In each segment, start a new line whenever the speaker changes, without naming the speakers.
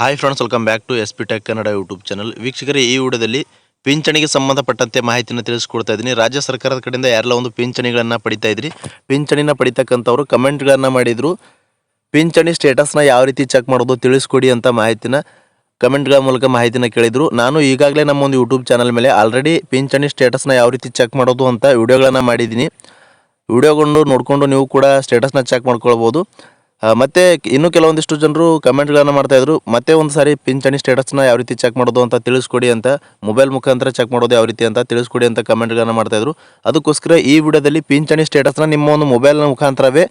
Hi friends welcome back to S P tech Kannada YouTube channel ವೀಕ್ಷಕರೇ, ಈ ವಿಡಿಯೋದಲ್ಲಿ ಪಿಂಚಣಿಗೆ ಸಂಬಂಧಪಟ್ಟಂತೆ ಮಾಹಿತಿಯನ್ನು ತಿಳಿಸ್ಕೊಡ್ತಾ ಇದ್ದೀನಿ. ರಾಜ್ಯ ಸರ್ಕಾರದ ಕಡೆಯಿಂದ ಯಾರೆಲ್ಲ ಒಂದು ಪಿಂಚಣಿಗಳನ್ನು ಪಡಿತಾ ಇದ್ರಿ, ಪಿಂಚಣಿನ ಪಡಿತಕ್ಕಂಥವ್ರು ಕಮೆಂಟ್ಗಳನ್ನು ಮಾಡಿದರು. ಪಿಂಚಣಿ ಸ್ಟೇಟಸ್ನ ಯಾವ ರೀತಿ ಚೆಕ್ ಮಾಡೋದು ತಿಳಿಸ್ಕೊಡಿ ಅಂತ ಮಾಹಿತಿನ ಕಮೆಂಟ್ಗಳ ಮೂಲಕ ಮಾಹಿತಿನ ಕೇಳಿದರು. ನಾನು ಈಗಾಗಲೇ ನಮ್ಮ ಒಂದು ಯೂಟ್ಯೂಬ್ ಚಾನಲ್ ಮೇಲೆ ಆಲ್ರೆಡಿ ಪಿಂಚಣಿ ಸ್ಟೇಟಸ್ನ ಯಾವ ರೀತಿ ಚೆಕ್ ಮಾಡೋದು ಅಂತ ವಿಡಿಯೋಗಳನ್ನು ಮಾಡಿದ್ದೀನಿ. ವಿಡಿಯೋಗೊಂಡು ನೋಡಿಕೊಂಡು ನೀವು ಕೂಡ ಸ್ಟೇಟಸ್ನ ಚೆಕ್ ಮಾಡ್ಕೊಳ್ಬೋದು. ಮತ್ತೆ ಇನ್ನು ಕೆಲವೊಂದಿಷ್ಟು ಜನರು ಕಮೆಂಟ್ಗಳನ್ನು ಮಾಡ್ತಾಯಿದ್ರು ಮತ್ತೆ ಒಂದು ಸಾರಿ ಪಿಂಚಣಿ ಸ್ಟೇಟಸ್ನ ಯಾವ ರೀತಿ ಚೆಕ್ ಮಾಡೋದು ಅಂತ ತಿಳಿಸ್ಕೊಡಿ ಅಂತ ಮೊಬೈಲ್ ಮುಖಾಂತರ ಚೆಕ್ ಮಾಡೋದು ಯಾವ ರೀತಿ ಅಂತ ತಿಳಿಸ್ಕೊಡಿ ಅಂತ ಕಮೆಂಟ್ಗಳನ್ನು ಮಾಡ್ತಾಯಿದ್ರು ಅದಕ್ಕೋಸ್ಕರ ಈ ವಿಡಿಯೋದಲ್ಲಿ ಪಿಂಚಣಿ ಸ್ಟೇಟಸ್ನ ನಿಮ್ಮ ಒಂದು ಮೊಬೈಲ್ನ ಮುಖಾಂತರವೇ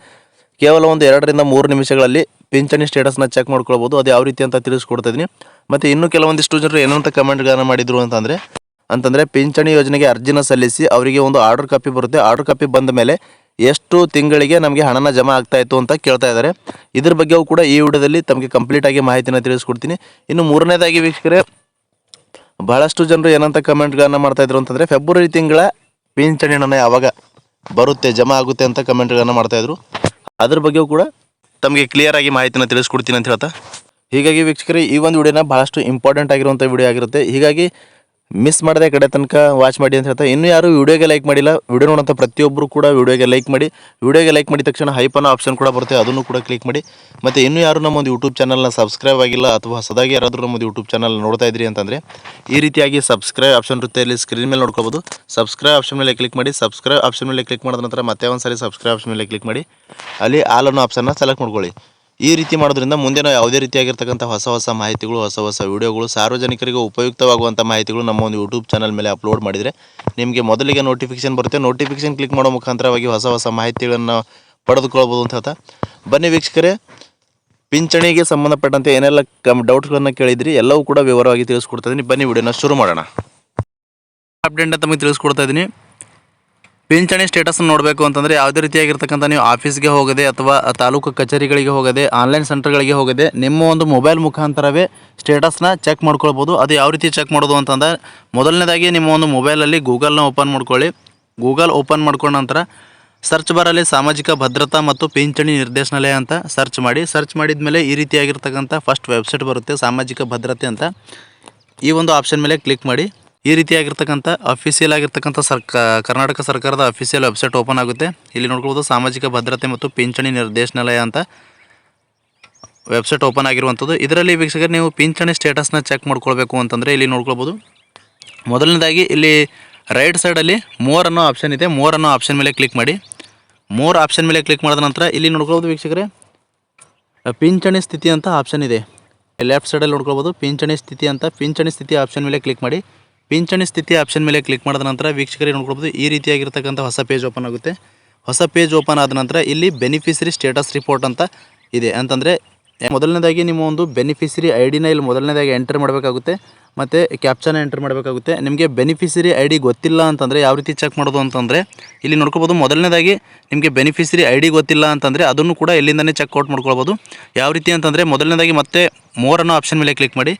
ಕೇವಲ ಒಂದು ಎರಡರಿಂದ ಮೂರು ನಿಮಿಷಗಳಲ್ಲಿ ಪಿಂಚಣಿ ಸ್ಟೇಟಸ್ನ ಚೆಕ್ ಮಾಡ್ಕೊಳ್ಬೋದು. ಅದು ಯಾವ ರೀತಿ ಅಂತ ತಿಳಿಸ್ಕೊಡ್ತಾ ಇದ್ದೀನಿ. ಮತ್ತು ಇನ್ನೂ ಕೆಲವೊಂದಿಷ್ಟು ಜನರು ಏನಂತ ಕಮೆಂಟ್ಗಳನ್ನು ಮಾಡಿದ್ರು ಅಂತಂದರೆ ಅಂತಂದರೆ ಪಿಂಚಣಿ ಯೋಜನೆಗೆ ಅರ್ಜಿನ ಸಲ್ಲಿಸಿ ಅವರಿಗೆ ಒಂದು ಆರ್ಡರ್ ಕಾಪಿ ಬರುತ್ತೆ. ಆರ್ಡರ್ ಕಾಪಿ ಬಂದ ಮೇಲೆ ಎಷ್ಟು ತಿಂಗಳಿಗೆ ನಮಗೆ ಹಣನ ಜಮಾ ಆಗ್ತಾ ಇತ್ತು ಅಂತ ಕೇಳ್ತಾ ಇದ್ದಾರೆ. ಇದ್ರ ಬಗ್ಗೆಯೂ ಕೂಡ ಈ ವಿಡಿಯೋದಲ್ಲಿ ತಮಗೆ ಕಂಪ್ಲೀಟಾಗಿ ಮಾಹಿತಿನ ತಿಳಿಸ್ಕೊಡ್ತೀನಿ. ಇನ್ನು ಮೂರನೇದಾಗಿ ವೀಕ್ಷಕರೇ, ಬಹಳಷ್ಟು ಜನರು ಏನಂತ ಕಮೆಂಟ್ಗಳನ್ನು ಮಾಡ್ತಾ ಇದ್ರು ಅಂತಂದರೆ ಫೆಬ್ರವರಿ ತಿಂಗಳ ಪಿಂಚಣಿ ಹಣ ಯಾವಾಗ ಬರುತ್ತೆ, ಜಮಾ ಆಗುತ್ತೆ ಅಂತ ಕಮೆಂಟ್ಗಳನ್ನು ಮಾಡ್ತಾ ಇದ್ರು. ಅದ್ರ ಬಗ್ಗೆಯೂ ಕೂಡ ತಮಗೆ ಕ್ಲಿಯರ್ ಆಗಿ ಮಾಹಿತಿನ ತಿಳಿಸ್ಕೊಡ್ತೀನಿ ಅಂತ ಹೇಳ್ತಾ. ಹೀಗಾಗಿ ವೀಕ್ಷಕರೇ, ಈ ಒಂದು ವಿಡಿಯೋನ ಬಹಳಷ್ಟು ಇಂಪಾರ್ಟೆಂಟ್ ಆಗಿರುವಂಥ ವಿಡಿಯೋ ಆಗಿರುತ್ತೆ. ಹೀಗಾಗಿ ಮಿಸ್ ಮಾಡದೆ ಕಡೆ ತನಕ ವಾಚ್ ಮಾಡಿ ಅಂತ ಹೇಳ್ತಾ, ಇನ್ನೂ ಯಾರು ವೀಡಿಯೋಗೆ ಲೈಕ್ ಮಾಡಿಲ್ಲ. ವೀಡಿಯೋ ನೋಡೋಂಥ ಪ್ರತಿಯೊಬ್ಬರು ಕೂಡ ವೀಡಿಯೋಗೆ ಲೈಕ್ ಮಾಡಿ. ವೀಡಿಯೋಗೆ ಲೈಕ್ ಮಾಡಿದ ತಕ್ಷಣ ಹೈಪ್ ಅನ್ನೋ ಆಪ್ಷನ್ ಕೂಡ ಬರುತ್ತೆ, ಅದನ್ನು ಕೂಡ ಕ್ಲಿಕ್ ಮಾಡಿ. ಮತ್ತು ಇನ್ನೂ ಯಾರು ನಮ್ಮ ಒಂದು ಯೂಟ್ಯೂಬ್ ಚಾನಲ್ನ ಸಬ್ಸ್ಕ್ರೈಬ್ ಆಗಿಲ್ಲ ಅಥವಾ ಹೊಸದಾಗಿ ಯಾರಾದರೂ ನಮ್ಮ ಯೂಟ್ಯೂಬ್ ಚಾನಲ್ ನೋಡ್ತಾ ಇದ್ರಿ ಅಂತಂದರೆ, ಈ ರೀತಿಯಾಗಿ ಸಬ್ಸ್ಕ್ರೈಬ್ ಆಪ್ಷನ್ ಇರುತ್ತೆ. ಇಲ್ಲಿ ಸ್ಕ್ರೀನ್ ಮೇಲೆ ನೋಡ್ಕೋಬೋದು. ಸಬ್ಸ್ಕ್ರೈಬ್ ಆಪ್ಷನ್ ಮೇಲೆ ಕ್ಲಿಕ್ ಮಾಡಿ. ಸಬ್ಸ್ಕ್ರೈಬ್ ಆಪ್ಷನ್ ಮೇಲೆ ಕ್ಲಿಕ್ ಮಾಡಿದ ನಂತರ ಮತ್ತೆ ಒಂದು ಸಾರಿ ಸಬ್ಸ್ಕ್ರೈಬ್ ಆಪ್ಷನ್ ಮೇಲೆ ಕ್ಲಿಕ್ ಮಾಡಿ. ಅಲ್ಲಿ ಆಲ್ ಅನ್ನೋ ಆಪ್ಷನ್ನ ಸೆಲೆಕ್ಟ್ ಮಾಡ್ಕೊಳ್ಳಿ. ಈ ರೀತಿ ಮಾಡೋದ್ರಿಂದ ಮುಂದೆ ನಾವು ಯಾವುದೇ ರೀತಿಯಾಗಿರ್ತಕ್ಕಂಥ ಹೊಸ ಹೊಸ ಮಾಹಿತಿಗಳು, ಹೊಸ ಹೊಸ ವೀಡಿಯೋಗಳು, ಸಾರ್ವಜನಿಕರಿಗೆ ಉಪಯುಕ್ತವಾಗುವಂಥ ಮಾಹಿತಿಗಳು ನಮ್ಮ ಒಂದು ಯೂಟ್ಯೂಬ್ ಚಾನಲ್ ಮೇಲೆ ಅಪ್ಲೋಡ್ ಮಾಡಿದರೆ ನಿಮಗೆ ಮೊದಲಿಗೆ ನೋಟಿಫಿಕೇಶನ್ ಬರುತ್ತೆ. ನೋಟಿಫಿಕೇಶನ್ ಕ್ಲಿಕ್ ಮಾಡೋ ಮುಖಾಂತರವಾಗಿ ಹೊಸ ಹೊಸ ಮಾಹಿತಿಗಳನ್ನು ಪಡೆದುಕೊಳ್ಬೋದು ಅಂತ ಹೇಳ್ತಾ. ಬನ್ನಿ ವೀಕ್ಷಕರೇ, ಪಿಂಚಣಿಗೆ ಸಂಬಂಧಪಟ್ಟಂತೆ ಏನೆಲ್ಲ ಕಮ್ ಡೌಟ್ಗಳನ್ನು ಕೇಳಿದ್ರಿ, ಎಲ್ಲವೂ ಕೂಡ ವಿವರವಾಗಿ ತಿಳಿಸ್ಕೊಡ್ತಾ ಇದ್ದೀನಿ ಬನ್ನಿ ವಿಡಿಯೋನ ಶುರು ಮಾಡೋಣ. ಅಪ್ಡೇಟ್ ತಮಗೆ ತಿಳಿಸ್ಕೊಡ್ತಾ ಇದ್ದೀನಿ ಪಿಂಚಣಿ ಸ್ಟೇಟಸ್ ನೋಡಬೇಕು ಅಂತಂದರೆ ಯಾವುದೇ ರೀತಿಯಾಗಿರ್ತಕ್ಕಂಥ ನೀವು ಆಫೀಸ್ಗೆ ಹೋಗದೆ ಅಥವಾ ತಾಲೂಕು ಕಚೇರಿಗಳಿಗೆ ಹೋಗದೆ ಆನ್ಲೈನ್ ಸೆಂಟರ್ಗಳಿಗೆ ಹೋಗದೆ ನಿಮ್ಮ ಒಂದು ಮೊಬೈಲ್ ಮುಖಾಂತರವೇ ಸ್ಟೇಟಸ್ನ ಚೆಕ್ ಮಾಡ್ಕೊಳ್ಬೋದು. ಅದು ಯಾವ ರೀತಿ ಚೆಕ್ ಮಾಡೋದು ಅಂತಂದರೆ ಮೊದಲನೇದಾಗಿ ನಿಮ್ಮ ಒಂದು ಮೊಬೈಲಲ್ಲಿ ಗೂಗಲ್ನ ಓಪನ್ ಮಾಡ್ಕೊಳ್ಳಿ. ಗೂಗಲ್ ಓಪನ್ ಮಾಡ್ಕೊಂಡ ನಂತರ ಸರ್ಚ್ ಬಾರಲ್ಲಿ ಸಾಮಾಜಿಕ ಭದ್ರತಾ ಮತ್ತು ಪಿಂಚಣಿ ನಿರ್ದೇಶನಾಲಯ ಅಂತ ಸರ್ಚ್ ಮಾಡಿ. ಸರ್ಚ್ ಮಾಡಿದ ಮೇಲೆ ಈ ರೀತಿಯಾಗಿರ್ತಕ್ಕಂಥ ಫಸ್ಟ್ ವೆಬ್ಸೈಟ್ ಬರುತ್ತೆ, ಸಾಮಾಜಿಕ ಭದ್ರತೆ ಅಂತ. ಈ ಒಂದು ಆಪ್ಷನ್ ಮೇಲೆ ಕ್ಲಿಕ್ ಮಾಡಿ. ಈ ರೀತಿಯಾಗಿರ್ತಕ್ಕಂಥ ಅಫಿಷಿಯಲ್ ಆಗಿರ್ತಕ್ಕಂಥ ಸರ್ಕ, ಕರ್ನಾಟಕ ಸರ್ಕಾರದ ಅಫಿಷಿಯಲ್ ವೆಬ್ಸೈಟ್ ಓಪನ್ ಆಗುತ್ತೆ. ಇಲ್ಲಿ ನೋಡ್ಕೊಳ್ಬೋದು ಸಾಮಾಜಿಕ ಭದ್ರತೆ ಮತ್ತು ಪಿಂಚಣಿ ನಿರ್ದೇಶನಾಲಯ ಅಂತ ವೆಬ್ಸೈಟ್ ಓಪನ್ ಆಗಿರುವಂಥದ್ದು. ಇದರಲ್ಲಿ ವೀಕ್ಷಕರು ನೀವು ಪಿಂಚಣಿ ಸ್ಟೇಟಸ್ನ ಚೆಕ್ ಮಾಡ್ಕೊಳ್ಬೇಕು ಅಂತಂದರೆ ಇಲ್ಲಿ ನೋಡ್ಕೊಳ್ಬೋದು. ಮೊದಲನೇದಾಗಿ ಇಲ್ಲಿ ರೈಟ್ ಸೈಡಲ್ಲಿ ಮೋರ್ ಅನ್ನೋ ಆಪ್ಷನ್ ಇದೆ. ಮೋರ್ ಅನ್ನೋ ಆಪ್ಷನ್ ಮೇಲೆ ಕ್ಲಿಕ್ ಮಾಡಿ. ಮೋರ್ ಆಪ್ಷನ್ ಮೇಲೆ ಕ್ಲಿಕ್ ಮಾಡಿದ ನಂತರ ಇಲ್ಲಿ ನೋಡ್ಕೊಳ್ಬೋದು ವೀಕ್ಷಕರೇ, ಪಿಂಚಣಿ ಸ್ಥಿತಿ ಅಂತ ಆಪ್ಷನ್ ಇದೆ. ಲೆಫ್ಟ್ ಸೈಡಲ್ಲಿ ನೋಡ್ಕೊಳ್ಬೋದು, ಪಿಂಚಣಿ ಸ್ಥಿತಿ ಅಂತ, ಪಿಂಚಣಿ ಸ್ಥಿತಿ ಆಪ್ಷನ್ ಮೇಲೆ ಕ್ಲಿಕ್ ಮಾಡಿ. ಪಿಂಚಣಿ ಸ್ಥಿತಿ ಆಪ್ಷನ್ ಮೇಲೆ ಕ್ಲಿಕ್ ಮಾಡಿದ ನಂತರ ವೀಕ್ಷಕರಿಗೆ ನೋಡ್ಕೊಳ್ಬೋದು, ಈ ರೀತಿಯಾಗಿರ್ತಕ್ಕಂಥ ಹೊಸ ಪೇಜ್ ಓಪನ್ ಆಗುತ್ತೆ. ಹೊಸ ಪೇಜ್ ಓಪನ್ ಆದ ನಂತರ ಇಲ್ಲಿ ಬೆನಿಫಿಷರಿ ಸ್ಟೇಟಸ್ ರಿಪೋರ್ಟ್ ಅಂತ ಇದೆ. ಅಂತಂದರೆ ಮೊದಲನೇದಾಗಿ ನಿಮ್ಮ ಒಂದು ಬೆನಿಫಿಷರಿ ಐ ಡಿನ ಇಲ್ಲಿ ಮೊದಲನೇದಾಗಿ ಎಂಟರ್ ಮಾಡಬೇಕಾಗುತ್ತೆ, ಮತ್ತು ಕ್ಯಾಪ್ಚನ ಎಂಟರ್ ಮಾಡಬೇಕಾಗುತ್ತೆ. ನಿಮಗೆ ಬೆನಿಫಿಷರಿ ಐ ಗೊತ್ತಿಲ್ಲ ಅಂತಂದರೆ ಯಾವ ರೀತಿ ಚೆಕ್ ಮಾಡೋದು ಅಂತಂದರೆ, ಇಲ್ಲಿ ನೋಡ್ಕೋಬೋದು ಮೊದಲನೇದಾಗಿ ನಿಮಗೆ ಬೆನಿಫಿಷರಿ ಐ ಡಿ ಗೊತ್ತಿಲ್ಲ ಅಂತಂದರೆ ಅದನ್ನು ಕೂಡ ಇಲ್ಲಿಂದನೇ ಚೆಕ್ಔಟ್ ಮಾಡ್ಕೊಳ್ಬೋದು. ಯಾವ ರೀತಿ ಅಂತಂದರೆ, ಮೊದಲನೇದಾಗಿ ಮತ್ತೆ ಮೋರ್ ಆಪ್ಷನ್ ಮೇಲೆ ಕ್ಲಿಕ್ ಮಾಡಿ.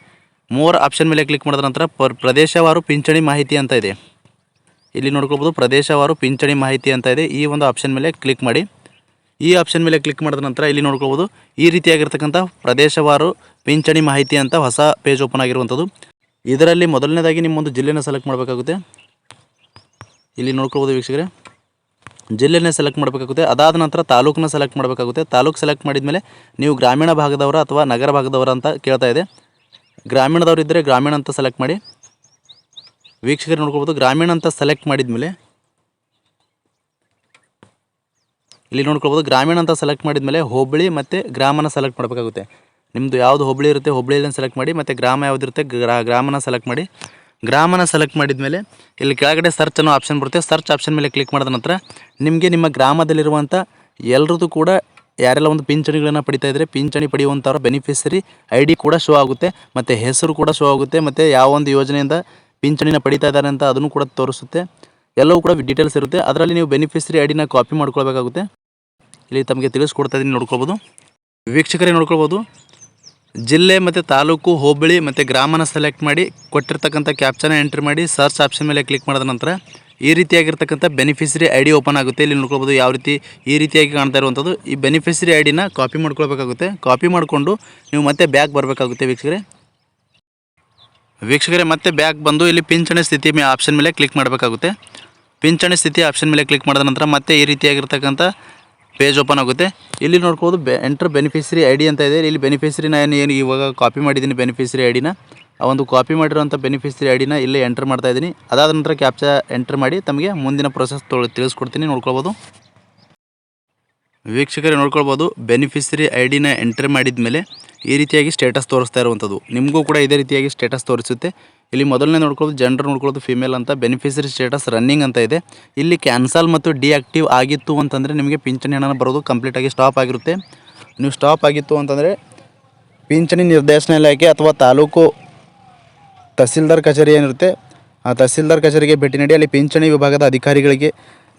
ಮೋರ್ ಆಪ್ಷನ್ ಮೇಲೆ ಕ್ಲಿಕ್ ಮಾಡಿದ ನಂತರ ಪರ್ ಪ್ರದೇಶವಾರು ಪಿಂಚಣಿ ಮಾಹಿತಿ ಅಂತ ಇದೆ. ಇಲ್ಲಿ ನೋಡ್ಕೊಳ್ಬೋದು ಪ್ರದೇಶವಾರು ಪಿಂಚಣಿ ಮಾಹಿತಿ ಅಂತ ಇದೆ. ಈ ಒಂದು ಆಪ್ಷನ್ ಮೇಲೆ ಕ್ಲಿಕ್ ಮಾಡಿ. ಈ ಆಪ್ಷನ್ ಮೇಲೆ ಕ್ಲಿಕ್ ಮಾಡಿದ ನಂತರ ಇಲ್ಲಿ ನೋಡ್ಕೊಳ್ಬೋದು ಈ ರೀತಿಯಾಗಿರ್ತಕ್ಕಂಥ ಪ್ರದೇಶವಾರು ಪಿಂಚಣಿ ಮಾಹಿತಿ ಅಂತ ಹೊಸ ಪೇಜ್ ಓಪನ್ ಆಗಿರುವಂಥದ್ದು. ಇದರಲ್ಲಿ ಮೊದಲನೇದಾಗಿ ನಿಮ್ಮೊಂದು ಜಿಲ್ಲೆನ ಸೆಲೆಕ್ಟ್ ಮಾಡಬೇಕಾಗುತ್ತೆ. ಇಲ್ಲಿ ನೋಡ್ಕೊಳ್ಬೋದು ವೀಕ್ಷಕರೇ. ಜಿಲ್ಲೆನೇ ಸೆಲೆಕ್ಟ್ ಮಾಡಬೇಕಾಗುತ್ತೆ. ಅದಾದ ನಂತರ ತಾಲೂಕನ್ನ ಸೆಲೆಕ್ಟ್ ಮಾಡಬೇಕಾಗುತ್ತೆ. ತಾಲೂಕು ಸೆಲೆಕ್ಟ್ ಮಾಡಿದ ಮೇಲೆ ನೀವು ಗ್ರಾಮೀಣ ಭಾಗದವರ ಅಥವಾ ನಗರ ಭಾಗದವರ ಅಂತ ಕೇಳ್ತಾ ಇದೆ. ಗ್ರಾಮೀಣದವ್ರು ಇದ್ದರೆ ಗ್ರಾಮೀಣ ಅಂತ ಸೆಲೆಕ್ಟ್ ಮಾಡಿ. ವೀಕ್ಷಕರು ನೋಡ್ಕೊಬೋದು, ಗ್ರಾಮೀಣ ಅಂತ ಸೆಲೆಕ್ಟ್ ಮಾಡಿದ್ಮೇಲೆ, ಇಲ್ಲಿ ನೋಡ್ಕೊಳ್ಬೋದು ಗ್ರಾಮೀಣ ಅಂತ ಸೆಲೆಕ್ಟ್ ಮಾಡಿದ ಮೇಲೆ ಹೋಬಳಿ ಮತ್ತು ಗ್ರಾಮನ ಸೆಲೆಕ್ಟ್ ಮಾಡಬೇಕಾಗುತ್ತೆ. ನಿಮ್ಮದು ಯಾವುದು ಹೋಬಳಿ ಇರುತ್ತೆ, ಹೋಬಳಿಯಲ್ಲಿ ಸೆಲೆಕ್ಟ್ ಮಾಡಿ, ಮತ್ತು ಗ್ರಾಮ ಯಾವುದಿರುತ್ತೆ ಗ್ರಾ, ಗ್ರಾಮನ ಸೆಲೆಕ್ಟ್ ಮಾಡಿ. ಗ್ರಾಮನ ಸೆಲೆಕ್ಟ್ ಮಾಡಿದ ಮೇಲೆ ಇಲ್ಲಿ ಕೆಳಗಡೆ ಸರ್ಚ್ ಅನ್ನೋ ಆಪ್ಷನ್ ಬರುತ್ತೆ. ಸರ್ಚ್ ಆಪ್ಷನ್ ಮೇಲೆ ಕ್ಲಿಕ್ ಮಾಡಿದ ನಂತರ, ನಿಮಗೆ ನಿಮ್ಮ ಗ್ರಾಮದಲ್ಲಿರುವಂಥ ಎಲ್ಲರದು ಕೂಡ ಯಾರೆಲ್ಲ ಒಂದು ಪಿಂಚಣಿಗಳನ್ನು ಪಡಿತಾ ಇದ್ದರೆ ಪಿಂಚಣಿ ಪಡೆಯುವಂಥವ್ರ ಬೆನಿಫಿಷರಿ ಐ ಡಿ ಕೂಡ ಶೋ ಆಗುತ್ತೆ, ಮತ್ತು ಹೆಸರು ಕೂಡ ಶೋ ಆಗುತ್ತೆ, ಮತ್ತು ಯಾವ ಒಂದು ಯೋಜನೆಯಿಂದ ಪಿಂಚಣಿನ ಪಡಿತಾ ಇದ್ದಾರೆ ಅಂತ ಅದನ್ನು ಕೂಡ ತೋರಿಸುತ್ತೆ. ಎಲ್ಲವೂ ಕೂಡ ಡೀಟೇಲ್ಸ್ ಇರುತ್ತೆ. ಅದರಲ್ಲಿ ನೀವು ಬೆನಿಫಿಷರಿ ಐ ಡಿನ ಕಾಪಿ ಮಾಡ್ಕೊಳ್ಬೇಕಾಗುತ್ತೆ. ಇಲ್ಲಿ ತಮಗೆ ತಿಳಿಸ್ಕೊಡ್ತಾ ಇದ್ದೀನಿ ನೋಡ್ಕೊಬೋದು ವೀಕ್ಷಕರೇ, ನೋಡ್ಕೊಳ್ಬೋದು. ಜಿಲ್ಲೆ ಮತ್ತು ತಾಲೂಕು, ಹೋಬಳಿ ಮತ್ತು ಗ್ರಾಮನ ಸೆಲೆಕ್ಟ್ ಮಾಡಿ ಕೊಟ್ಟಿರ್ತಕ್ಕಂಥ ಕ್ಯಾಪ್ಚನ ಎಂಟ್ರಿ ಮಾಡಿ ಸರ್ಚ್ ಆಪ್ಷನ್ ಮೇಲೆ ಕ್ಲಿಕ್ ಮಾಡಿದ ನಂತರ
ಈ ರೀತಿಯಾಗಿರ್ತಕ್ಕಂಥ ಬೆನಿಫಿಷರಿ ಐ ಡಿ ಓಪನ್ ಆಗುತ್ತೆ. ಇಲ್ಲಿ ನೋಡ್ಕೊಳ್ಬೋದು ಯಾವ ರೀತಿ ಈ ರೀತಿಯಾಗಿ ಕಾಣ್ತಾ ಇರುವಂಥದ್ದು. ಈ ಬೆನಿಫಿಷರಿ ಐ ಡಿನ ಕಾಪಿ ಮಾಡ್ಕೊಳ್ಬೇಕಾಗುತ್ತೆ. ಕಾಪಿ ಮಾಡಿಕೊಂಡು ನೀವು ಮತ್ತೆ ಬ್ಯಾಗ್ ಬರಬೇಕಾಗುತ್ತೆ ವೀಕ್ಷಕರೇ. ವೀಕ್ಷಕರೇ, ಮತ್ತೆ ಬ್ಯಾಗ್ ಬಂದು ಇಲ್ಲಿ ಪಿಂಚಣಿ ಸ್ಥಿತಿ ಆಪ್ಷನ್ ಮೇಲೆ ಕ್ಲಿಕ್ ಮಾಡಬೇಕಾಗುತ್ತೆ. ಪಿಂಚಣಿ ಸ್ಥಿತಿ ಆಪ್ಷನ್ ಮೇಲೆ ಕ್ಲಿಕ್ ಮಾಡಿದ ನಂತರ ಮತ್ತೆ ಈ ರೀತಿಯಾಗಿರ್ತಕ್ಕಂಥ ಪೇಜ್ ಓಪನ್ ಆಗುತ್ತೆ. ಇಲ್ಲಿ ನೋಡ್ಬೋದು ಬೆ ಎಂಟರ್ ಬೆನಿಫಿಷರಿ ಐ ಡಿ ಅಂತ ಇದೆ. ಇಲ್ಲಿ ಬೆನಿಫಿಷರಿ ನಾನು ಏನು ಇವಾಗ ಕಾಪಿ ಮಾಡಿದ್ದೀನಿ ಬೆನಿಫಿಷರಿ ಐ ಆ ಒಂದು ಕಾಪಿ ಮಾಡಿರುವಂಥ ಬೆನಿಫಿಷರಿ ಐ ಡಿನ ಇಲ್ಲೇ ಎಂಟರ್ ಮಾಡ್ತಾ ಇದ್ದೀನಿ. ಅದಾದ ನಂತರ ಕ್ಯಾಪ್ಚಾ ಎಂಟರ್ ಮಾಡಿ ತಮಗೆ ಮುಂದಿನ ಪ್ರೊಸೆಸ್ ತೊಳೆ, ತಿಳಿಸ್ಕೊಡ್ತೀನಿ, ನೋಡ್ಕೊಳ್ಬೋದು. ವೀಕ್ಷಕರೇ, ನೋಡ್ಕೊಳ್ಬೋದು ಬೆನಿಫಿಷರಿ ಐ ಡಿನ ಎಂಟ್ರಿ ಮಾಡಿದ ಮೇಲೆ ಈ ರೀತಿಯಾಗಿ ಸ್ಟೇಟಸ್ ತೋರಿಸ್ತಾ ಇರುವಂಥದ್ದು. ನಿಮಗೂ ಕೂಡ ಇದೇ ರೀತಿಯಾಗಿ ಸ್ಟೇಟಸ್ ತೋರಿಸುತ್ತೆ. ಇಲ್ಲಿ ಮೊದಲನೇ ನೋಡ್ಕೊಳ್ಳೋದು ಜೆಂಡರ್ ನೋಡ್ಕೊಳ್ಳೋದು ಫಿಮೇಲ್ ಅಂತ. ಬೆನಿಫಿಷರಿ ಸ್ಟೇಟಸ್ ರನ್ನಿಂಗ್ ಅಂತ ಇದೆ. ಇಲ್ಲಿ ಕ್ಯಾನ್ಸಲ್ ಮತ್ತು ಡಿಆಕ್ಟಿವ್ ಆಗಿತ್ತು ಅಂತಂದರೆ ನಿಮಗೆ ಪಿಂಚಣಿ ಹಣನ ಬರೋದು ಕಂಪ್ಲೀಟಾಗಿ ಸ್ಟಾಪ್ ಆಗಿರುತ್ತೆ. ನೀವು ಸ್ಟಾಪ್ ಆಗಿತ್ತು ಅಂತಂದರೆ ಪಿಂಚಣಿ ನಿರ್ದೇಶನ ಇಲಾಖೆ ಅಥವಾ ತಾಲೂಕು ತಹಸೀಲ್ದಾರ್ ಕಚೇರಿ ಏನಿರುತ್ತೆ, ಆ ತಹಸೀಲ್ದಾರ್ ಕಚೇರಿಗೆ ಭೇಟಿ ನೀಡಿ ಅಲ್ಲಿ ಪಿಂಚಣಿ ವಿಭಾಗದ ಅಧಿಕಾರಿಗಳಿಗೆ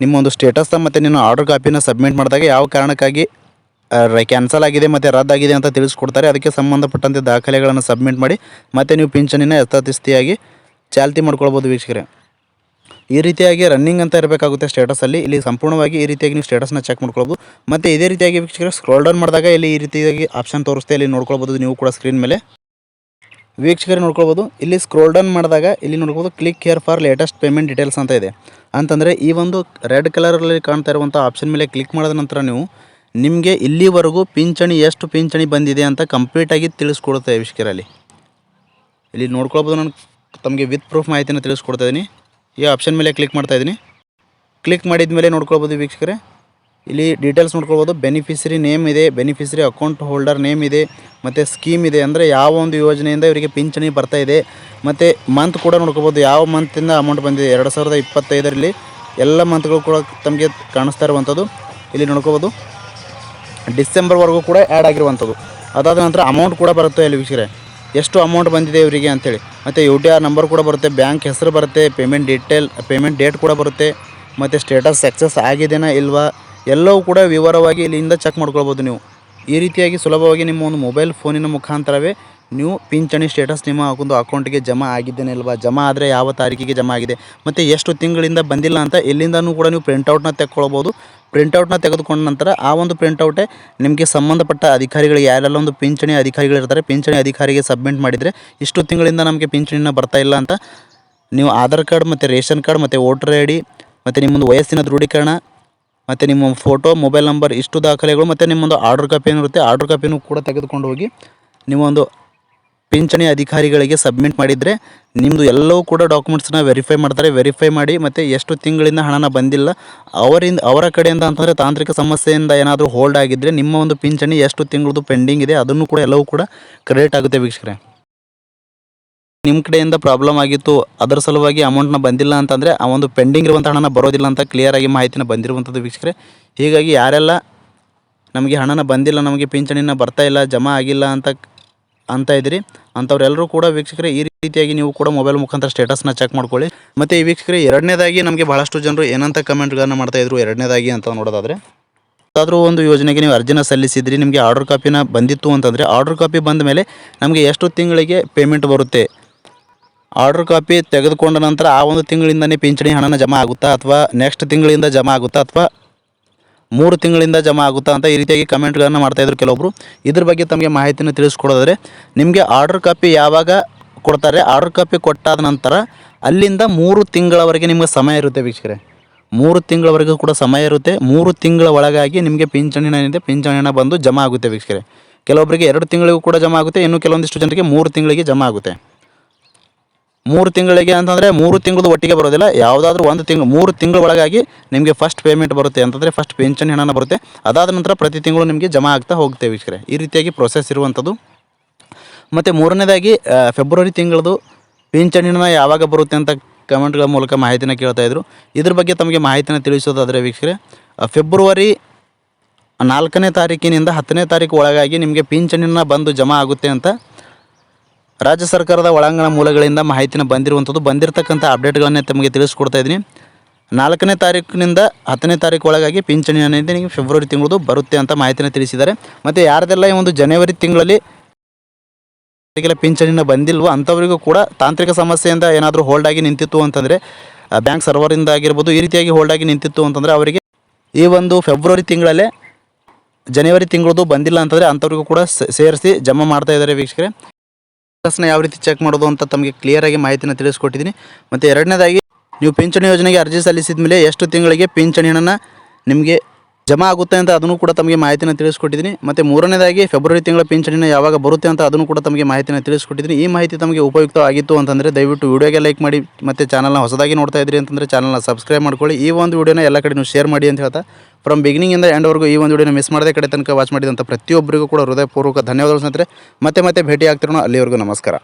ನಿಮ್ಮ ಒಂದು ಸ್ಟೇಟಸ್ನ ಮತ್ತು ನಿಮ್ಮ ಆರ್ಡರ್ ಕಾಪಿನ ಸಬ್ಮಿಟ್ ಮಾಡಿದಾಗ ಯಾವ ಕಾರಣಕ್ಕಾಗಿ ಕ್ಯಾನ್ಸಲ್ ಆಗಿದೆ ಮತ್ತು ರದ್ದಾಗಿದೆ ಅಂತ ತಿಳಿಸ್ಕೊಡ್ತಾರೆ. ಅದಕ್ಕೆ ಸಂಬಂಧಪಟ್ಟಂತೆ ದಾಖಲೆಗಳನ್ನು ಸಬ್ಮಿಟ್ ಮಾಡಿ ಮತ್ತು ನೀವು ಪಿಂಚಣಿನ ಯಥಾತಿಸ್ಥಿಯಾಗಿ ಚಾಲ್ತಿ ಮಾಡ್ಕೊಳ್ಬೋದು ವೀಕ್ಷಕರೇ. ಈ ರೀತಿಯಾಗಿ ರನ್ನಿಂಗ್ ಅಂತ ಇರಬೇಕಾಗುತ್ತೆ ಸ್ಟೇಟಸಲ್ಲಿ ಇಲ್ಲಿ ಸಂಪೂರ್ಣವಾಗಿ ಈ ರೀತಿಯಾಗಿ ನೀವು ಸ್ಟೇಟಸ್ನ ಚೆಕ್ ಮಾಡ್ಕೊಳ್ಬೋದು. ಮತ್ತು ಇದೇ ರೀತಿಯಾಗಿ ವೀಕ್ಷಕರೇ ಸ್ಕ್ರೋಲ್ ಡೌನ್ ಮಾಡಿದಾಗ ಇಲ್ಲಿ ಈ ರೀತಿಯಾಗಿ ಆಪ್ಷನ್ ತೋರಿಸ್ತೆ ಇಲ್ಲಿ ನೋಡ್ಕೊಳ್ಬೋದು ನೀವು ಕೂಡ ಸ್ಕ್ರೀನ್ ಮೇಲೆ. ವೀಕ್ಷಕರೇ ನೋಡ್ಕೊಳ್ಬೋದು. ಇಲ್ಲಿ ಸ್ಕ್ರೋಲ್ ಡೌನ್ ಮಾಡಿದಾಗ ಇಲ್ಲಿ ನೋಡ್ಬೋದು click here for latest payment details ಅಂತ ಇದೆ. ಅಂತಂದರೆ ಈ ಒಂದು ರೆಡ್ ಕಲರಲ್ಲಿ ಕಾಣ್ತಾ ಇರುವಂಥ ಆಪ್ಷನ್ ಮೇಲೆ ಕ್ಲಿಕ್ ಮಾಡಿದ ನಂತರ ನೀವು ನಿಮಗೆ ಇಲ್ಲಿವರೆಗೂ ಪಿಂಚಣಿ, ಎಷ್ಟು ಪಿಂಚಣಿ ಬಂದಿದೆ ಅಂತ ಕಂಪ್ಲೀಟಾಗಿ ತಿಳಿಸ್ಕೊಡುತ್ತೆ ವೀಕ್ಷಕರಲ್ಲಿ ಇಲ್ಲಿ ನೋಡ್ಕೊಳ್ಬೋದು ನಾನು ತಮಗೆ ವಿತ್ ಪ್ರೂಫ್ ಮಾಹಿತಿನ ತಿಳಿಸ್ಕೊಡ್ತಾ ಇದ್ದೀನಿ ಈ ಆಪ್ಷನ್ ಮೇಲೆ ಕ್ಲಿಕ್ ಮಾಡ್ತಾ ಇದ್ದೀನಿ ಕ್ಲಿಕ್ ಮಾಡಿದ ಮೇಲೆ ನೋಡ್ಕೊಳ್ಬೋದು ವೀಕ್ಷಕರೇ. ಇಲ್ಲಿ ಡೀಟೇಲ್ಸ್ ನೋಡ್ಕೊಳ್ಬೋದು. ಬೆನಿಫಿಷರಿ ನೇಮ್ ಇದೆ ಬೆನಿಫಿಷರಿ ಅಕೌಂಟ್ ಹೋಲ್ಡರ್ ನೇಮ್ ಇದೆ, ಮತ್ತು ಸ್ಕೀಮ್ ಇದೆ. ಅಂದರೆ ಯಾವ ಒಂದು ಯೋಜನೆಯಿಂದ ಇವರಿಗೆ ಪಿಂಚಣಿ ಬರ್ತಾ ಇದೆ. ಮತ್ತು ಮಂತ್ ಕೂಡ ನೋಡ್ಕೋಬೋದು ಯಾವ ಮಂತಿಂದ ಅಮೌಂಟ್ ಬಂದಿದೆ? ಎರಡು ಸಾವಿರದ ಇಪ್ಪತ್ತೈದರಲ್ಲಿ ಎಲ್ಲ ಮಂತ್ಗಳು ಕೂಡ ತಮಗೆ ಕಾಣಿಸ್ತಾ ಇರುವಂಥದ್ದು. ಇಲ್ಲಿ ನೋಡ್ಕೋಬೋದು ಡಿಸೆಂಬರ್ವರೆಗೂ ಕೂಡ ಆ್ಯಡ್ ಆಗಿರುವಂಥದ್ದು. ಅದಾದ ನಂತರ ಅಮೌಂಟ್ ಕೂಡ ಬರುತ್ತೆ ಇಲ್ಲಿ ವೀಕ್ಷಕರೇ. ಎಷ್ಟು ಅಮೌಂಟ್ ಬಂದಿದೆ ಇವರಿಗೆ ಅಂತೇಳಿ. ಮತ್ತು ಯು ಟಿ ಆರ್ ನಂಬರ್ ಕೂಡ ಬರುತ್ತೆ ಬ್ಯಾಂಕ್ ಹೆಸರು ಬರುತ್ತೆ ಪೇಮೆಂಟ್ ಡೀಟೇಲ್ ಪೇಮೆಂಟ್ ಡೇಟ್ ಕೂಡ ಬರುತ್ತೆ. ಮತ್ತು ಸ್ಟೇಟಸ್ ಸಕ್ಸಸ್ ಆಗಿದೆಯಾ ಇಲ್ವಾ? ಎಲ್ಲವೂ ಕೂಡ ವಿವರವಾಗಿ ಇಲ್ಲಿಂದ ಚೆಕ್ ಮಾಡ್ಕೊಳ್ಬೋದು ನೀವು. ಈ ರೀತಿಯಾಗಿ ಸುಲಭವಾಗಿ ನಿಮ್ಮ ಒಂದು ಮೊಬೈಲ್ ಫೋನಿನ ಮುಖಾಂತರವೇ ನೀವು ಪಿಂಚಣಿ ಸ್ಟೇಟಸ್ ನಿಮ್ಮ ಒಂದು ಅಕೌಂಟಿಗೆ ಜಮಾ ಆಗಿದ್ದೇನೆ ಇಲ್ವಾ ಜಮಾ ಆದರೆ ಯಾವ ತಾರೀಕಿಗೆ ಜಮಾ ಆಗಿದೆ? ಮತ್ತು ಎಷ್ಟು ತಿಂಗಳಿಂದ ಬಂದಿಲ್ಲ ಅಂತ ಎಲ್ಲಿಂದನೂ ಕೂಡ ನೀವು ಪ್ರಿಂಟೌಟ್ನ ತೆಕ್ಕೊಳ್ಬೋದು. ಪ್ರಿಂಟೌಟ್ನ ತೆಗೆದುಕೊಂಡ ನಂತರ ಆ ಒಂದು ಪ್ರಿಂಟೌಟೇ ನಿಮಗೆ ಸಂಬಂಧಪಟ್ಟ ಅಧಿಕಾರಿಗಳಿಗೆ, ಯಾರೆಲ್ಲ ಒಂದು ಪಿಂಚಣಿ ಅಧಿಕಾರಿಗಳಿರ್ತಾರೆ ಪಿಂಚಣಿ ಅಧಿಕಾರಿಗೆ ಸಬ್ಮಿಟ್ ಮಾಡಿದರೆ ಇಷ್ಟು ತಿಂಗಳಿಂದ ನಮಗೆ ಪಿಂಚಣಿನ ಬರ್ತಾ ಇಲ್ಲ ಅಂತ ನೀವು ಆಧಾರ್ ಕಾರ್ಡ್ ಮತ್ತು ರೇಷನ್ ಕಾರ್ಡ್ ಮತ್ತು ವೋಟರ್ ಐ ಡಿ ಮತ್ತು ನಿಮ್ಮೊಂದು ವಯಸ್ಸಿನ ದೃಢೀಕರಣ ಮತ್ತು ನಿಮ್ಮ ಫೋಟೋ, ಮೊಬೈಲ್ ನಂಬರ್ ಇಷ್ಟು ದಾಖಲೆಗಳು, ಮತ್ತು ನಿಮ್ಮೊಂದು ಆರ್ಡರ್ ಕಾಪಿ ಏನಿರುತ್ತೆ, ಆರ್ಡರ್ ಕಾಪಿನೂ ಕೂಡ ತೆಗೆದುಕೊಂಡು ಹೋಗಿ ನೀವೊಂದು ಪಿಂಚಣಿ ಅಧಿಕಾರಿಗಳಿಗೆ ಸಬ್ಮಿಟ್ ಮಾಡಿದರೆ ನಿಮ್ಮದು ಎಲ್ಲವೂ ಕೂಡ ಡಾಕ್ಯುಮೆಂಟ್ಸನ್ನ ವೆರಿಫೈ ಮಾಡ್ತಾರೆ. ವೆರಿಫೈ ಮಾಡಿ ಮತ್ತು ಎಷ್ಟು ತಿಂಗಳಿಂದ ಹಣನ ಬಂದಿಲ್ಲ, ಅವರಿಂದ, ಅವರ ಕಡೆಯಿಂದ ಅಂತಂದರೆ ತಾಂತ್ರಿಕ ಸಮಸ್ಯೆಯಿಂದ ಏನಾದರೂ ಹೋಲ್ಡ್ ಆಗಿದ್ದರೆ ನಿಮ್ಮ ಒಂದು ಪಿಂಚಣಿ ಎಷ್ಟು ತಿಂಗಳದು ಪೆಂಡಿಂಗ್ ಇದೆ, ಅದನ್ನು ಕೂಡ ಎಲ್ಲವೂ ಕೂಡ ಕ್ರೆಡಿಟ್ ಆಗುತ್ತೆ ವೀಕ್ಷಕರೇ. ನಿಮ್ಮ ಕಡೆಯಿಂದ ಪ್ರಾಬ್ಲಮ್ ಆಗಿತ್ತು, ಅದರ ಸಲುವಾಗಿ ಅಮೌಂಟ್ನ ಬಂದಿಲ್ಲ ಅಂತಂದರೆ ಆ ಒಂದು ಪೆಂಡಿಂಗ್ ಇರುವಂಥ ಹಣನ ಬರೋದಿಲ್ಲ ಅಂತ ಕ್ಲಿಯರಾಗಿ ಮಾಹಿತಿನ ಬಂದಿರುವಂಥದ್ದು ವೀಕ್ಷಕರೇ. ಹೀಗಾಗಿ ಯಾರೆಲ್ಲ ನಮಗೆ ಹಣನ ಬಂದಿಲ್ಲ, ನಮಗೆ ಪಿಂಚಣಿನ ಬರ್ತಾ ಇಲ್ಲ, ಜಮಾ ಆಗಿಲ್ಲ ಅಂತ ಅಂತ ಇದ್ದೀರಿ ಅಂಥವ್ರೆಲ್ಲರೂ ಕೂಡ ವೀಕ್ಷಕರೇ ಈ ರೀತಿಯಾಗಿ ನೀವು ಕೂಡ ಮೊಬೈಲ್ ಮುಖಾಂತರ ಸ್ಟೇಟಸ್ನ ಚೆಕ್ ಮಾಡ್ಕೊಳ್ಳಿ. ಮತ್ತು ಈ ವೀಕ್ಷಕರೇ ಎರಡನೇದಾಗಿ ನಮಗೆ ಬಹಳಷ್ಟು ಜನರು ಏನಂತ ಕಮೆಂಟ್ಗಳನ್ನು ಮಾಡ್ತಾಯಿದ್ರು ಎರಡನೇದಾಗಿ ಅಂತ ನೋಡೋದಾದರೆ ಯಾವುದಾದ್ರೂ ಒಂದು ಯೋಜನೆಗೆ ನೀವು ಅರ್ಜಿನ ಸಲ್ಲಿಸಿದ್ರಿ, ನಿಮಗೆ ಆರ್ಡರ್ ಕಾಪಿನ ಬಂದಿತ್ತು ಅಂತಂದರೆ ಆರ್ಡರ್ ಕಾಪಿ ಬಂದ ಮೇಲೆ ನಮಗೆ ಎಷ್ಟು ತಿಂಗಳಿಗೆ ಪೇಮೆಂಟ್ ಬರುತ್ತೆ? ಆರ್ಡರ್ ಕಾಪಿ ತೆಗೆದುಕೊಂಡ ನಂತರ ಆ ಒಂದು ತಿಂಗಳಿಂದನೇ ಪಿಂಚಣಿ ಹಣನ ಜಮಾ ಆಗುತ್ತಾ ಅಥವಾ ನೆಕ್ಸ್ಟ್ ತಿಂಗಳಿಂದ ಜಮಾ ಆಗುತ್ತಾ ಅಥವಾ ಮೂರು ತಿಂಗಳಿಂದ ಜಮಾ ಆಗುತ್ತಾ ಅಂತ ಈ ರೀತಿಯಾಗಿ ಕಮೆಂಟ್ಗಳನ್ನು ಮಾಡ್ತಾಯಿದ್ರು ಕೆಲವೊಬ್ಬರು ಇದ್ರ ಬಗ್ಗೆ ತಮಗೆ ಮಾಹಿತಿಯನ್ನು ತಿಳಿಸ್ಕೊಡೋದಾದರೆ, ನಿಮಗೆ ಆರ್ಡರ್ ಕಾಪಿ ಯಾವಾಗ ಕೊಡ್ತಾರೆ, ಆರ್ಡರ್ ಕಾಪಿ ಕೊಟ್ಟಾದ ನಂತರ ಅಲ್ಲಿಂದ ಮೂರು ತಿಂಗಳವರೆಗೆ ನಿಮಗೆ ಸಮಯ ಇರುತ್ತೆ ವೀಕ್ಷಕರೇ. ಮೂರು ತಿಂಗಳವರೆಗೂ ಕೂಡ ಸಮಯ ಇರುತ್ತೆ. ಮೂರು ತಿಂಗಳ ಒಳಗಾಗಿ ನಿಮಗೆ ಪಿಂಚಣಿ ಏನಿದೆ, ಪಿಂಚಣಿ ಹಣ ಬಂದು ಜಮಾ ಆಗುತ್ತೆ ವೀಕ್ಷಕರೇ. ಕೆಲವೊಬ್ಬರಿಗೆ ಎರಡು ತಿಂಗಳಿಗೂ ಕೂಡ ಜಮಾ ಆಗುತ್ತೆ, ಇನ್ನು ಕೆಲವೊಂದಿಷ್ಟು ಜನರಿಗೆ ಮೂರು ತಿಂಗಳಿಗೆ ಜಮಾ ಆಗುತ್ತೆ. ಮೂರು ತಿಂಗಳಿಗೆ ಅಂತಂದರೆ ಮೂರು ತಿಂಗಳು ಒಟ್ಟಿಗೆ ಬರೋದಿಲ್ಲ. ಯಾವುದಾದ್ರೂ ಒಂದು ತಿಂಗಳು, ಮೂರು ತಿಂಗಳ ಒಳಗಾಗಿ ನಿಮಗೆ ಫಸ್ಟ್ ಪೇಮೆಂಟ್ ಬರುತ್ತೆ ಅಂತಂದರೆ ಫಸ್ಟ್ ಪೆನ್ಷನ್ ಹಣನ ಬರುತ್ತೆ. ಅದಾದ ನಂತರ ಪ್ರತಿ ತಿಂಗಳು ನಿಮಗೆ ಜಮಾ ಆಗ್ತಾ ಹೋಗ್ತೇವೆ ವೀಕ್ಷಕರೇ. ಈ ರೀತಿಯಾಗಿ ಪ್ರೊಸೆಸ್ ಇರುವಂಥದ್ದು. ಮತ್ತು ಮೂರನೇದಾಗಿ ಫೆಬ್ರವರಿ ತಿಂಗಳದು ಪಿಂಚಣಿ ಹಣ ಯಾವಾಗ ಬರುತ್ತೆ ಅಂತ ಕಮೆಂಟ್ಗಳ ಮೂಲಕ ಮಾಹಿತಿನ ಕೇಳ್ತಾ ಇದ್ರು. ಇದ್ರ ಬಗ್ಗೆ ತಮಗೆ ಮಾಹಿತಿನ ತಿಳಿಸೋದಾದರೆ ವೀಕ್ಷಕರೇ ಫೆಬ್ರವರಿ ನಾಲ್ಕನೇ ತಾರೀಕಿನಿಂದ ಹತ್ತನೇ ತಾರೀಕು ಒಳಗಾಗಿ ನಿಮಗೆ ಪಿಂಚಣಿನ ಬಂದು ಜಮಾ ಆಗುತ್ತೆ ಅಂತ ರಾಜ್ಯ ಸರ್ಕಾರದ ಒಳಾಂಗಣ ಮೂಲಗಳಿಂದ ಮಾಹಿತಿನ ಬಂದಿರುವಂಥದ್ದು, ಬಂದಿರತಕ್ಕಂಥ ಅಪ್ಡೇಟ್ಗಳನ್ನೇ ತಮಗೆ ತಿಳಿಸ್ಕೊಡ್ತಾ ಇದ್ದೀನಿ. ನಾಲ್ಕನೇ ತಾರೀಕಿನಿಂದ ಹತ್ತನೇ ತಾರೀಕು ಒಳಗಾಗಿ ಪಿಂಚಣಿ ಅನ್ನೋದು ನಿಮಗೆ ಫೆಬ್ರವರಿ ತಿಂಗಳದು ಬರುತ್ತೆ ಅಂತ ಮಾಹಿತಿನ ತಿಳಿಸಿದ್ದಾರೆ. ಮತ್ತು ಯಾರದೆಲ್ಲ ಈ ಒಂದು ಜನವರಿ ತಿಂಗಳಲ್ಲಿ ಪಿಂಚಣಿನ ಬಂದಿಲ್ವೋ ಅಂಥವರಿಗೂ ಕೂಡ ತಾಂತ್ರಿಕ ಸಮಸ್ಯೆಯಿಂದ ಏನಾದರೂ ಹೋಲ್ಡ್ ಆಗಿ ನಿಂತಿತ್ತು ಅಂತಂದರೆ ಬ್ಯಾಂಕ್ ಸರ್ವರಿಂದ ಆಗಿರ್ಬೋದು, ಈ ರೀತಿಯಾಗಿ ಹೋಲ್ಡ್ ಆಗಿ ನಿಂತಿತ್ತು ಅಂತಂದರೆ ಅವರಿಗೆ ಈ ಒಂದು ಫೆಬ್ರವರಿ ತಿಂಗಳಲ್ಲೇ ಜನವರಿ ತಿಂಗಳದು ಬಂದಿಲ್ಲ ಅಂತಂದರೆ ಅಂಥವ್ರಿಗೂ ಕೂಡ ಸೇರಿಸಿ ಜಮಾ ಮಾಡ್ತಾ ಇದ್ದಾರೆ ವೀಕ್ಷಕರೇ. ಸ್ಟೇಟಸ್ನ ಯಾವ ರೀತಿ ಚೆಕ್ ಮಾಡೋದು ಅಂತ ತಮಗೆ ಕ್ಲಿಯರ್ ಆಗಿ ಮಾಹಿತಿನ ತಿಳಿಸ್ಕೊಟ್ಟಿದ್ದೀನಿ. ಮತ್ತು ಎರಡನೇದಾಗಿ, ನೀವು ಪಿಂಚಣಿ ಯೋಜನೆಗೆ ಅರ್ಜಿ ಸಲ್ಲಿಸಿದ ಮೇಲೆ ಎಷ್ಟು ತಿಂಗಳಿಗೆ ಪಿಂಚಣಿ ಹಣನ ನಿಮಗೆ ಜಮಾ ಆಗುತ್ತೆ ಅಂತ ಅದನ್ನು ಕೂಡ ತಮಗೆ ಮಾಹಿತಿನ ತಿಳಿಸ್ಕೊಟ್ಟಿದ್ದೀನಿ. ಮತ್ತು ಮೂರನೇದಾಗಿ ಫೆಬ್ರವರಿ ತಿಂಗಳ ಪಿಂಚಣಿನ ಯಾವಾಗ ಬರುತ್ತೆ ಅಂತ ಅದನ್ನು ಕೂಡ ತಮಗೆ ಮಾಹಿತಿನ ತಿಳಿಸ್ಕೊಟ್ಟಿದ್ದೀನಿ. ಈ ಮಾಹಿತಿ ತಮಗೆ ಉಪಯುಕ್ತವಾಗಿತ್ತು ಅಂತಂದರೆ ದಯವಿಟ್ಟು ವಿಡಿಯೋಗೆ ಲೈಕ್ ಮಾಡಿ, ಮತ್ತು ಚಾನಲ್ನ ಹೊಸದಾಗಿ ನೋಡ್ತಾ ಇದ್ರಿ ಅಂತಂದರೆ ಚಾನಲ್ನ ಸಬ್ಸ್ಕ್ರೈಬ್ ಮಾಡ್ಕೊಳ್ಳಿ. ಈ ಒಂದು ವಿಡಿಯೋನ ಎಲ್ಲ ಕಡೆ ನೀವು ಶೇರ್ ಮಾಡಿ ಅಂತ ಹೇಳ್ತಾ ಫ್ರಮ್ ಬಿಗಿನಿಂಗಿಂದ ಎಂಡ್ವರೆಗೂ ಈ ಒಂದು ವಿಡಿಯೋನ ಮಿಸ್ ಮಾಡದೆ ಕಡೆ ತನಕ ವಾಚ್ ಮಾಡಿದಂಥ ಪ್ರತಿಯೊಬ್ಬರಿಗೂ ಕೂಡ ಹೃದಯಪೂರ್ವಕ ಧನ್ಯವಾದಗಳು ಸ್ನೇಹಿತರೆ. ಮತ್ತೆ ಮತ್ತೆ ಭೇಟಿ ಆಗ್ತಿರೋಣ ಅಲ್ಲಿವರೆಗೂ ನಮಸ್ಕಾರ.